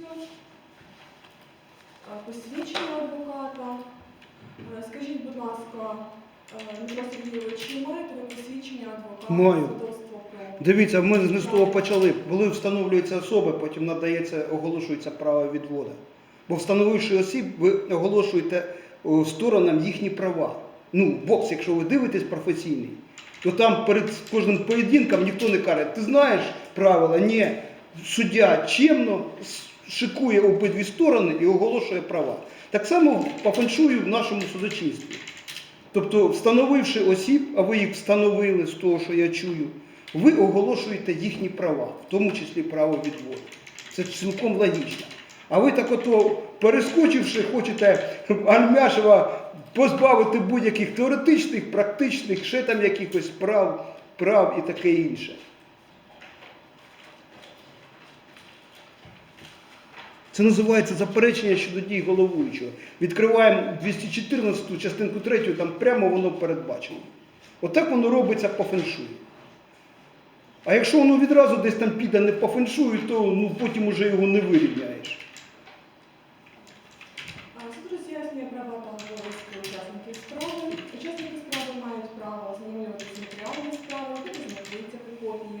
Е, Посвідчення адвоката. Е, Скажіть, будь ласка, е, Дмитро Сергійович, чи маєте ви посвідчення адвоката? Маю. Дивіться, ми з того почали. Коли встановлюється особа, потім надається, оголошується право відводу. Бо встановивши осіб, ви оголошуєте сторонам їхні права. Ну, бокс, якщо ви дивитесь професійний, то там перед кожним поєдинком ніхто не каже, ти знаєш правила? Ні. Суддя чемно шикує обидві сторони і оголошує права. Так само по в нашому судочинстві. Тобто, встановивши осіб, а ви їх встановили з того, що я чую, ви оголошуєте їхні права, в тому числі право відводу. Це цілком логічно. А ви так ото, перескочивши, хочете Альмяшева позбавити будь-яких теоретичних, практичних, ще там якихось прав, прав і таке інше. Це називається заперечення щодо дій головуючого. Відкриваємо 214-ту частинку 3, там прямо воно передбачено. Отак воно робиться по феншую. А якщо воно відразу десь там піде не по феншую, то ну, потім уже його не вирівняєш. А це роз'яснює права та обов'язки учасників справи. Учасники справи мають право змінювати матеріальні справи, які знаходяться при копії.